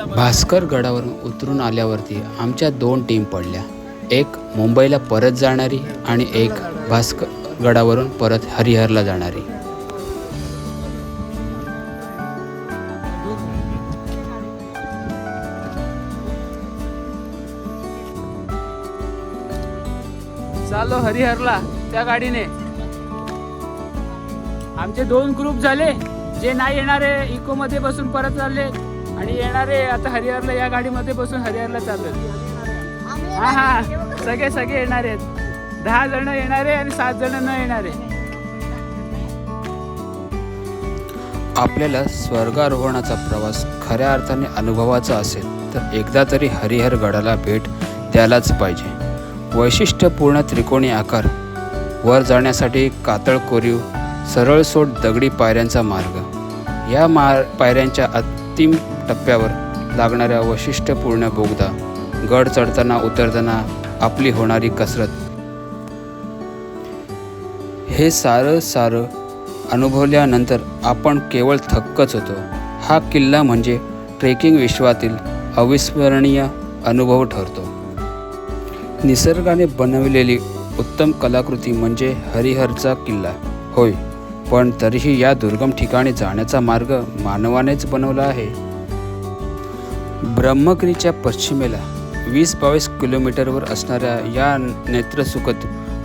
भास्कर गडावरून उतरून आल्यावरती आमच्या दोन टीम पडल्या. एक मुंबईला परत जाणारी आणि एक भास्कर गडावरून परत हरिहरला जाणारी. चालो हरिहरला त्या गाडीने. आमचे दोन ग्रुप झाले. जे नाही येणारे इको मध्ये बसून परत चालले. आणि येणारे आता हरिहरला या गाडीमध्ये बसून हरिहरला चालले हा हा. सगळे सगळे येणार आहेत. दहा जण येणारे आणि सात जण न येणारे. आपल्याला स्वर्गारोहणाचा प्रवास खऱ्या अर्थाने अनुभवाचा असेल तर एकदा तरी हरिहर गडाला भेट द्यायलाच पाहिजे. वैशिष्ट्यपूर्ण त्रिकोणी आकार वर जाण्यासाठी कातळ कोरीव सरळ सोट दगडी पायऱ्यांचा मार्ग. या मार पायऱ्यांच्या अंतिम टप्प्यावर लागणाऱ्या वैशिष्ट्यपूर्ण बोगदा गड चढताना उतरताना आपली होणारी कसरत. हे सारं सारं अनुभवल्यानंतर आपण केवळ थक्कच होतो. हा किल्ला म्हणजे ट्रेकिंग विश्वातील अविस्मरणीय अनुभव ठरतो. निसर्गाने बनवलेली उत्तम कलाकृती म्हणजे हरिहरचा किल्ला. होय पण तरीही या दुर्गम ठिकाणी जाण्याचा मार्ग मानवानेच बनवला आहे. ब्रह्मगिरीच्या पश्चिमेला वीस बावीस किलोमीटरवर असणाऱ्या या नेत्रसुखद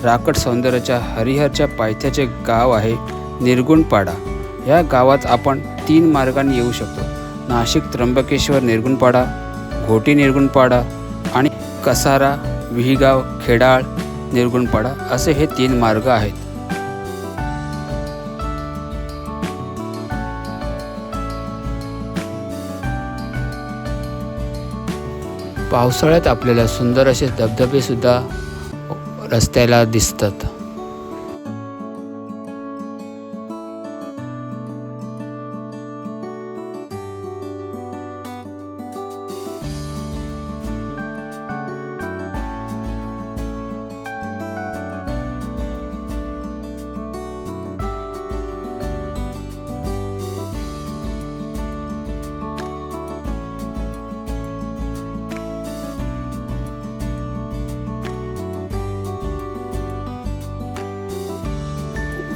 राकट सौंदर्याच्या हरिहरच्या पायथ्याचे गाव आहे निर्गुणपाडा. या गावात आपण तीन मार्गाने येऊ शकतो. नाशिक त्र्यंबकेश्वर निर्गुणपाडा घोटी निर्गुणपाडा आणि कसारा विहीगाव खेडाळ निर्गुणपाडा असे हे तीन मार्ग आहेत. पावसाळ्यात आपल्याला सुंदर असे धबधबेसुद्धा रस्त्याला दिसतात.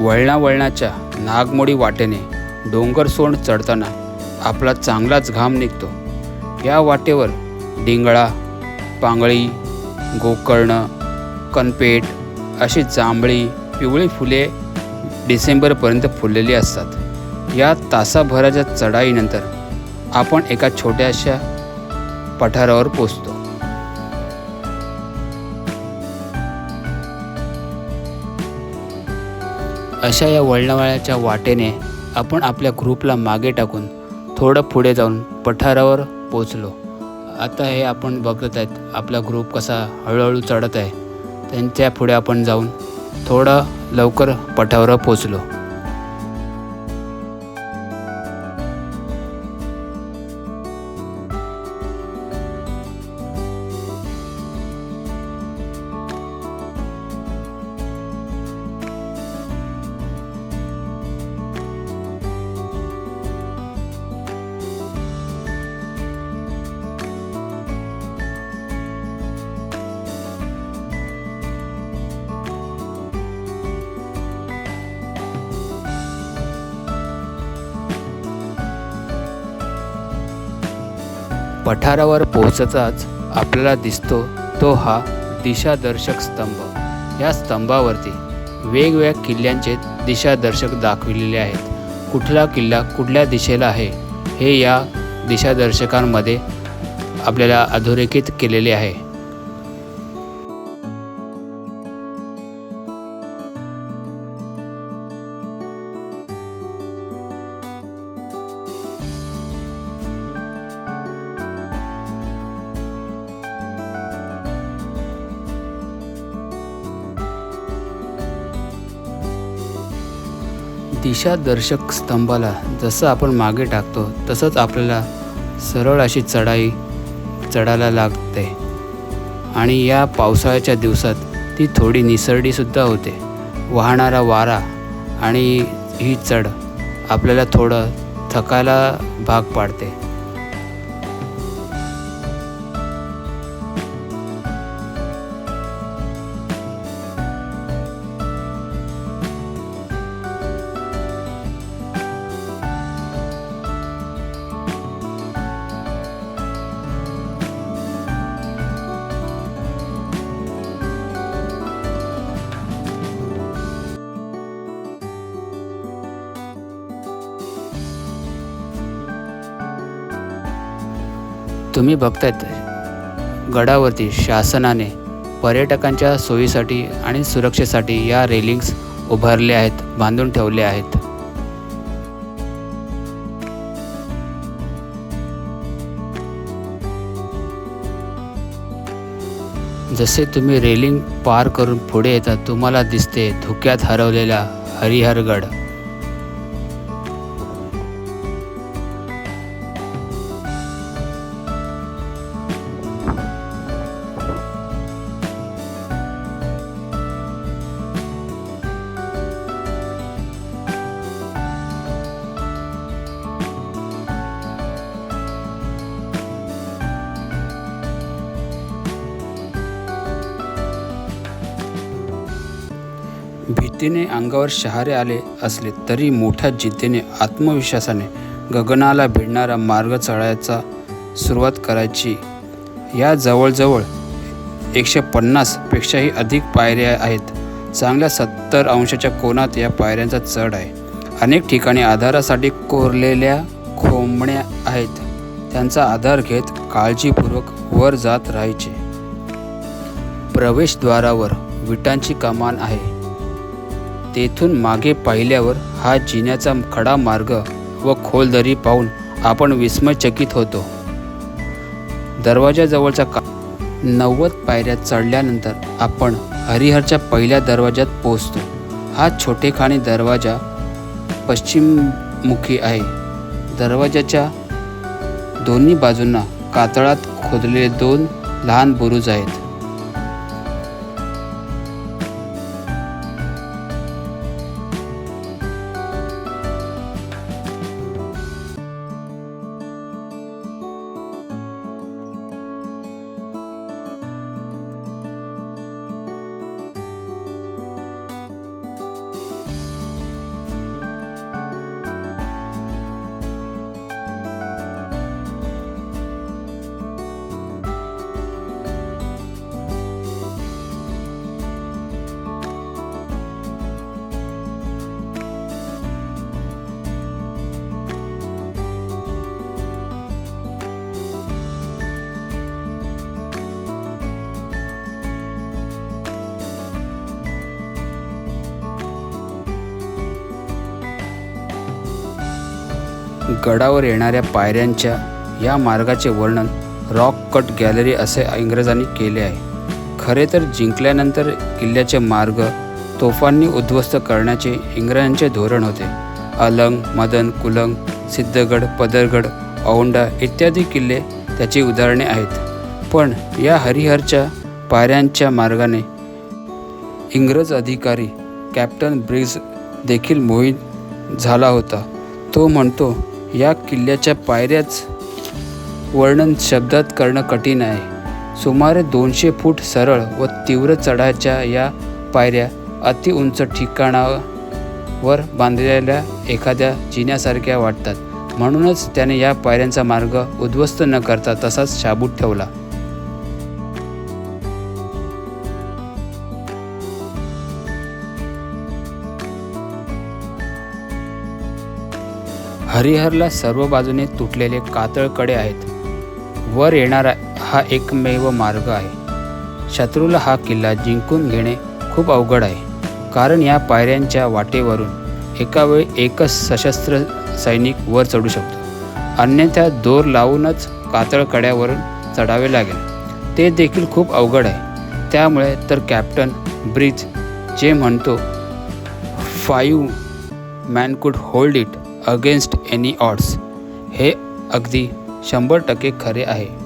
वळणावळणाच्या नागमोडी वाटेने डोंगर सोंड चढताना आपला चांगलाच घाम निघतो. या वाटेवर डिंगळा पांगळी गोकर्ण कनपेट अशी जांभळी पिवळी फुले डिसेंबरपर्यंत फुललेली असतात. या तासाभराच्या चढाईनंतर आपण एका छोट्याशा पठारावर पोचतो अशा या वळणावळ्याच्या वाटेने आपण आपल्या ग्रुपला मागे टाकून थोडं पुढे जाऊन पठारावर पोचलो आता हे आपण बघत आहेत आपला ग्रुप कसा हळूहळू चढत आहे. त्यांच्या पुढे आपण जाऊन थोडं लवकर पठारावर पोचलो पठारावर पोहोचताच आपल्याला दिसतो तो हा दिशादर्शक स्तंभ. या स्तंभावरती वेगवेगळ्या किल्ल्यांचे दिशादर्शक दाखविलेले आहेत. कुठला किल्ला कुठल्या दिशेला आहे हे या दिशादर्शकांमध्ये आपल्याला अधोरेखित केलेले आहे. दिशादर्शक स्तंभाला जसं आपण मागे टाकतो तसंच आपल्याला सरळ अशी चढाई चढायला लागते. आणि या पावसाळ्याच्या दिवसात ती थोडी निसरडीसुद्धा होते. वाहणारा वारा आणि ही चढ आपल्याला थोडं थकायला भाग पाडते. तुम्ही बघतायत. गडावरती शासनाने पर्यटकांच्या सोयीसाठी आणि सुरक्षेसाठी या रेलिंग्स उभारले आहेत बांधून ठेवले आहेत. जसे तुम्ही रेलिंग पार करून पुढे येता तुम्हाला दिसते धुक्यात हरवलेला हरिहरगड. अंगावर शहारे आले असले तरी मोठ्या जिद्दीने आत्मविश्वासाने गगनाला भिडणारा मार्ग चढायचा सुरुवात करायची. या जवळजवळ एकशे पन्नासपेक्षाही अधिक पायऱ्या आहेत. चांगल्या सत्तर अंशाच्या कोणात या पायऱ्यांचा चढ आहे. अनेक ठिकाणी आधारासाठी कोरलेल्या खोमण्या आहेत. त्यांचा आधार घेत काळजीपूर्वक वर जात राहायचे. प्रवेशद्वारावर विटांची कमान आहे. तेथून मागे पाहिल्यावर हा जिन्याचा खडा मार्ग व खोल दरी पाहून आपण विस्मयचकित होतो. दरवाजाजवळचा का नव्वद पायऱ्या चढल्यानंतर आपण हरिहरच्या पहिल्या दरवाज्यात पोहोचतो. हा छोटेखानी दरवाजा पश्चिममुखी आहे. दरवाजाच्या दोन्ही बाजूंना कातळात खोदलेले दोन लहान बुरुज आहेत. गडावर येणाऱ्या पायऱ्यांच्या या मार्गाचे वर्णन रॉक कट गॅलरी असे इंग्रजांनी केले आहे. खरे तर जिंकल्यानंतर किल्ल्याचे मार्ग तोफांनी उद्ध्वस्त करण्याचे इंग्रजांचे धोरण होते. अलंग मदन कुलंग सिद्धगड पदरगड औंडा इत्यादी किल्ले त्याची उदाहरणे आहेत. पण या हरिहरच्या पायऱ्यांच्या मार्गाने इंग्रज अधिकारी कॅप्टन ब्रिग्ज देखील मोहित झाला होता. तो म्हणतो या किल्ल्याच्या पायऱ्याच वर्णन शब्दात करणं कठीण आहे. सुमारे दोनशे फूट सरळ व तीव्र चढाच्या या पायऱ्या अतिउंच ठिकाणावर बांधलेल्या एखाद्या जिन्यासारख्या वाटतात. म्हणूनच त्याने या पायऱ्यांचा मार्ग उद्ध्वस्त न करता तसाच शाबूत ठेवला. हरिहरला सर्व बाजूने तुटलेले कातळकडे आहेत. वर येणारा हा एकमेव मार्ग आहे. शत्रूला हा किल्ला जिंकून घेणे खूप अवघड आहे. कारण या पायऱ्यांच्या वाटेवरून एकावेळी एकच सशस्त्र सैनिक वर चढू शकतो. अन्यथा दोर लावूनच कातळकड्यावरून चढावे लागेल. ते देखील खूप अवघड आहे. त्यामुळे तर कॅप्टन ब्रिज जे म्हणतो five man could hold it. Against any odds. हे अगदी शंभर टक्के खरे आहे.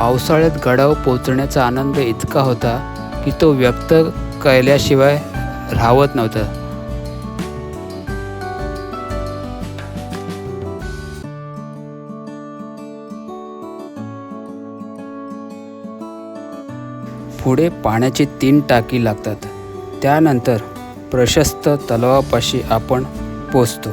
पावसाळ्यात गडावर पोचण्याचा आनंद इतका होता की तो व्यक्त केल्याशिवाय राहत नव्हता. पुढे पाण्याची तीन टाकी लागतात. त्यानंतर प्रशस्त तलावापाशी आपण पोचतो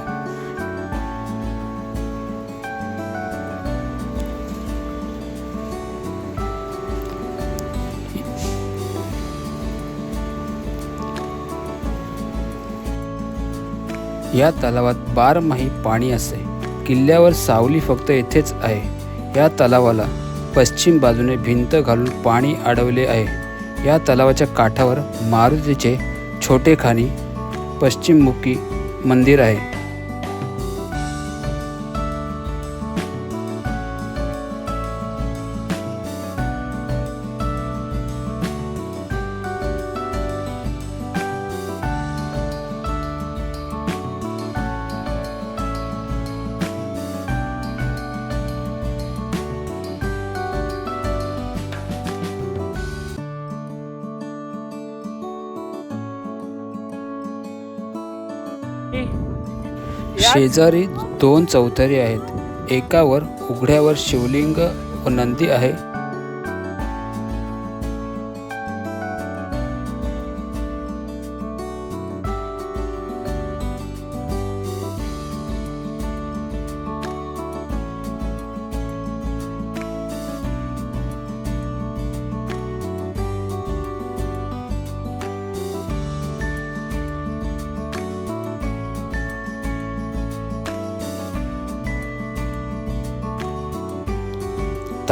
या तलावात बारमाही पाणी असते किल्ल्यावर सावली फक्त येथेच आहे. या तलावाला पश्चिम बाजूने भिंत घालून पाणी अडवले आहे. या तलावाच्या काठावर मारुतीचे छोटे खाणी पश्चिममुखी मंदिर आहे. शेजारी दोन चौथरे आहेत. एकावर उघड्यावर शिवलिंग व नंदी आहे.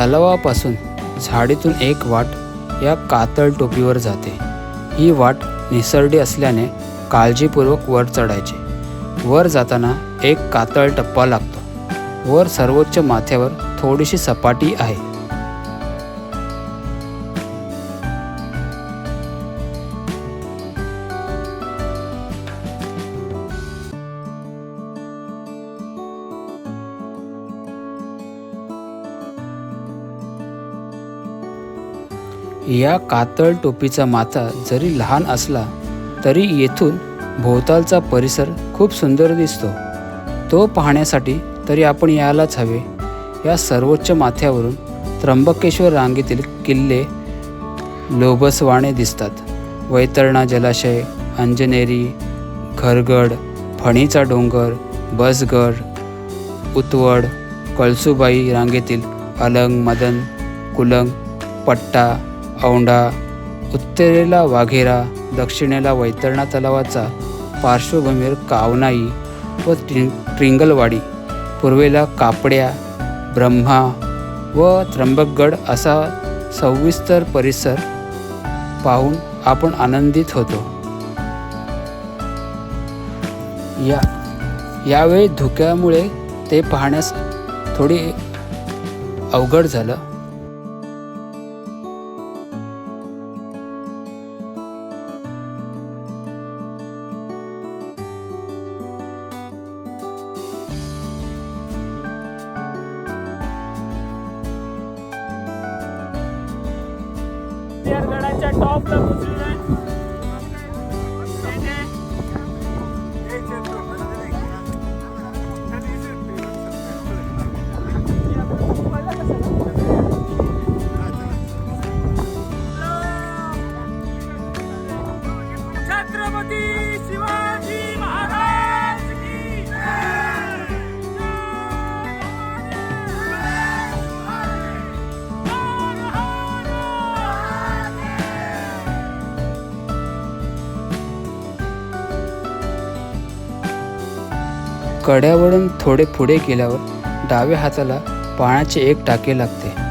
तलावापासून झाडीतून एक वाट या कातळ टोपीवर जाते. ही वाट निसरडी असल्याने काळजीपूर्वक वर चढायचे. वर जाताना एक कातळ टप्पा लागतो. वर सर्वोच्च माथ्यावर थोडीशी सपाटी आहे. या कातळ टोपीचा माथा जरी लहान असला तरी येथून भोवतालचा परिसर खूप सुंदर दिसतो. तो पाहण्यासाठी तरी आपण यायलाच हवे. या सर्वोच्च माथ्यावरून त्र्यंबकेश्वर रांगेतील किल्ले लोभसवाणे दिसतात. वैतरणा जलाशय अंजनेरी घरगड फणीचा डोंगर बसगड उतवड कळसुबाई रांगेतील अलंग मदन कुलंग पट्टा औंढा उत्तरेला वाघेरा दक्षिणेला वैतरणा तलावाचा पार्श्वभूमीवर कावनाई व ट्रिं ट्रिंगलवाडी पूर्वेला कापड्या ब्रह्मा व त्र्यंबकगड असा सविस्तर परिसर पाहून आपण आनंदित होतो. या यावेळी धुक्यामुळे ते पाहण्यास थोडी अवघड झालं. कड्यावरून थोडे पुढे गेल्यावर डाव्या हाताला पाण्याचे एक टाके लागते.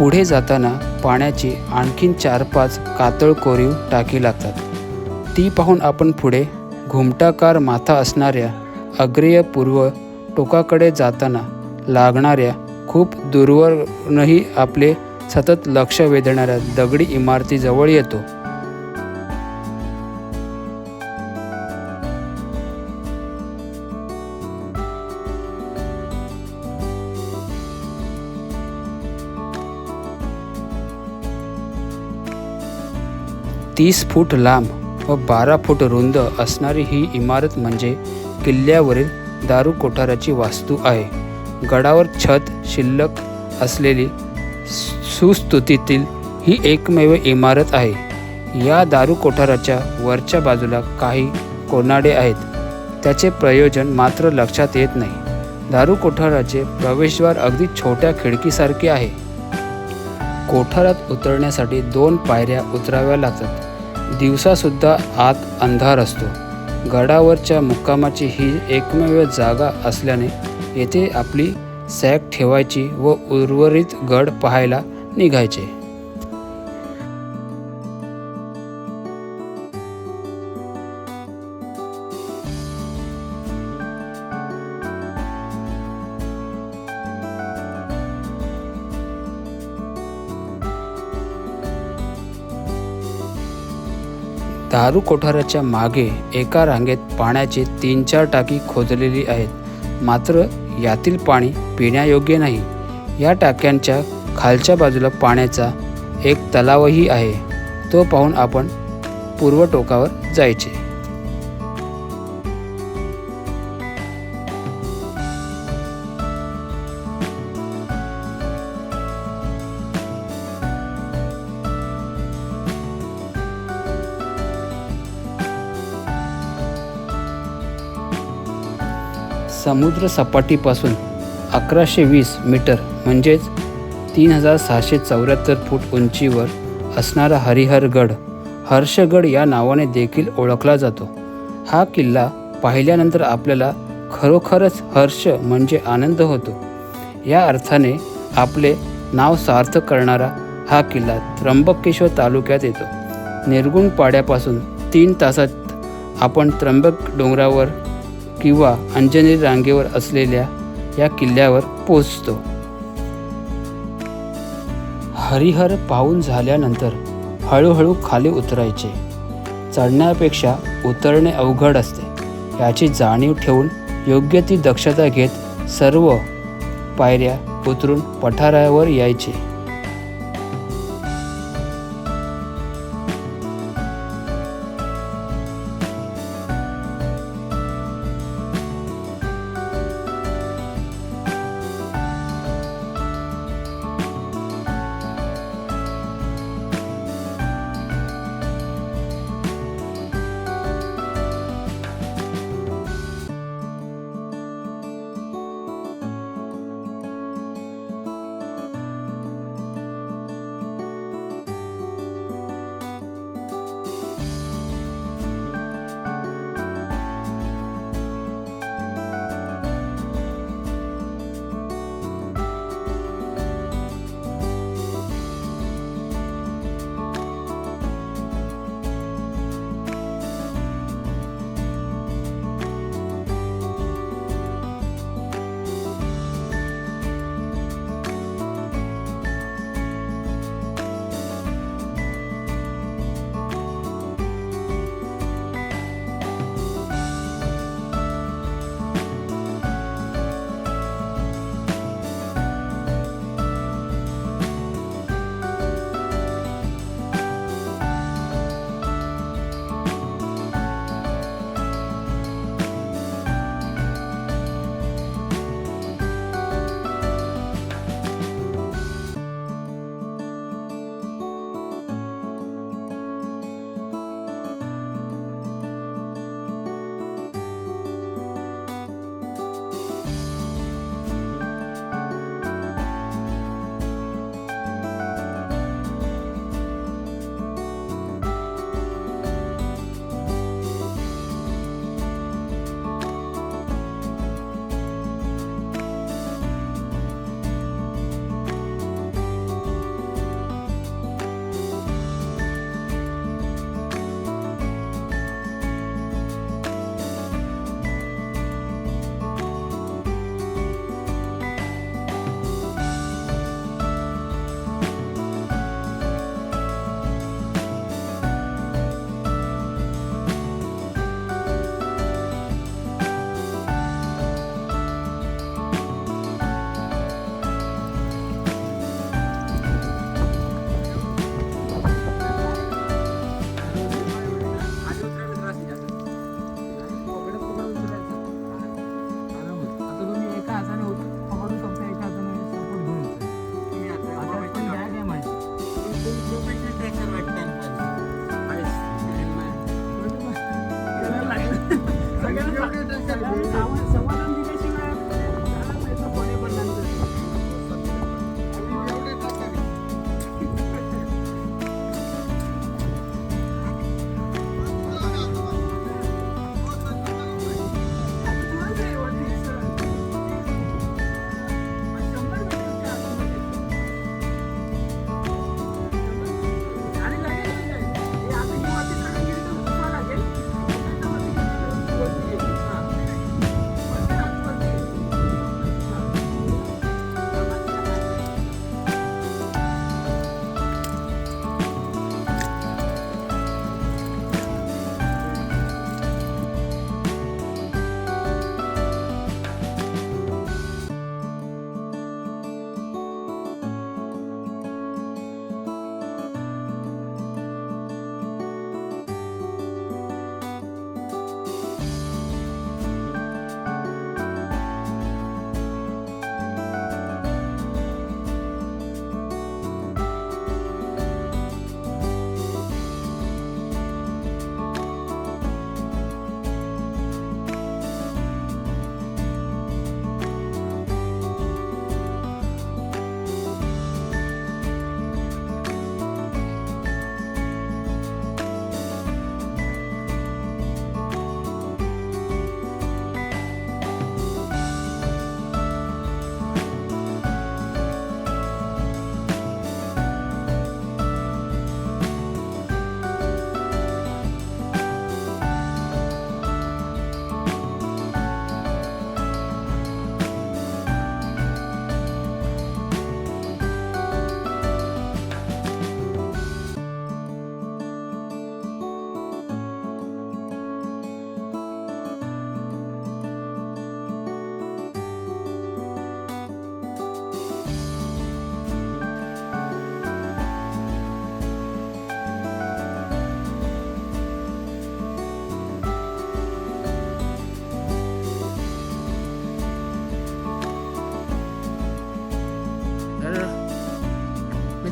पुढे जाताना पाण्याची आणखीन चार पाच कातळ कोरीव टाकी लागतात. ती पाहून आपण पुढे घुमटाकार माथा असणाऱ्या अग्रेय पूर्व टोकाकडे जाताना लागणाऱ्या खूप दूरवरूनही आपले सतत लक्ष वेधणाऱ्या दगडी इमारतीजवळ येतो. तीस फूट लांब व बारा फूट रुंद असणारी ही इमारत म्हणजे किल्ल्यावरील दारू कोठाराची वास्तू आहे. गडावर छत शिल्लक असलेली सुस्तुतीतील ही एकमेव इमारत आहे. या दारू कोठाराच्या वरच्या बाजूला काही कोनाडे आहेत? त्याचे प्रयोजन मात्र लक्षात येत नाही. दारू कोठाराचे प्रवेशद्वार अगदी छोट्या खिडकीसारखे आहे. कोठारात उतरण्यासाठी दोन पायऱ्या उतराव्या लागतात. दिवसासुद्धा आत अंधार असतो. गडावरच्या मुक्कामाची ही एकमेव जागा असल्याने येथे आपली सॅक ठेवायची व उर्वरित गड पाहायला निघायचे. दारू कोठाराच्या मागे एका रांगेत पाण्याची तीन चार टाकी खोदलेली आहेत. मात्र यातील पाणी पिण्यायोग्य नाही. या टाक्यांच्या खालच्या बाजूला पाण्याचा एक तलावही आहे. तो पाहून आपण पूर्व टोकावर जायचे. समुद्र सपाटीपासून अकराशे वीस मीटर म्हणजेच तीन हजार सहाशे चौऱ्याहत्तर फूट उंचीवर असणारा हरिहरगड हर्षगड या नावाने देखील ओळखला जातो. हा किल्ला पाहिल्यानंतर आपल्याला खरोखरच हर्ष म्हणजे आनंद होतो. या अर्थाने आपले नाव सार्थ करणारा हा किल्ला त्र्यंबकेश्वर तालुक्यात येतो. निर्गुण पाड्यापासून तीन तासात आपण त्र्यंबक डोंगरावर किंवा अंजनेरी रांगेवर असलेल्या या किल्ल्यावर पोचतो हरिहर पाहून झाल्यानंतर हळूहळू खाली उतरायचे. चढण्यापेक्षा उतरणे अवघड असते याची जाणीव ठेवून योग्य ती दक्षता घेत सर्व पायऱ्या उतरून पठारावर यायचे.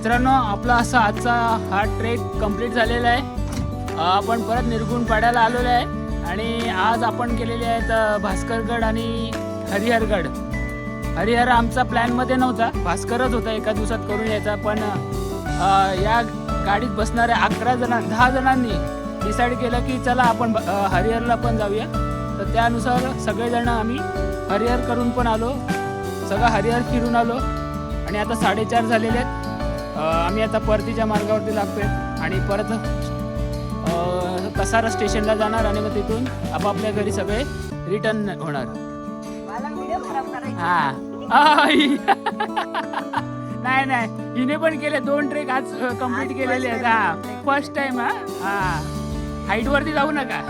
मित्रांनो आपला असा आजचा हा ट्रेक कंप्लीट झालेला आहे. आपण परत निरगुण पाड्याला आलेलो आहे. आणि आज आपण केलेले आहेत भास्करगड आणि हरिहरगड. हरिहर आमचा प्लॅनमध्ये नव्हता. भास्करच होता एका दिवसात करून यायचा. पण या गाडीत बसणाऱ्या अकरा जणां दहा जणांनी डिसाईड केलं की चला आपण हरिहरला पण जाऊया. तर त्यानुसार सगळेजण आम्ही हरिहर करून पण आलो. सगळं हरिहर फिरून आलो. आणि आता साडेचार झालेले आहेत. आम्ही आता परतीच्या मार्गावरती लागतोय आणि परत कसारा स्टेशनला जाणार आणि मग तिथून आपापल्या घरी सगळे रिटर्न होणार. हा. नाही नाही. हिने पण केले दोन ट्रेक आज कंप्लीट केलेले आहेत. हा. फर्स्ट टाइम हा. हा. हाईट वरती जाऊ नका.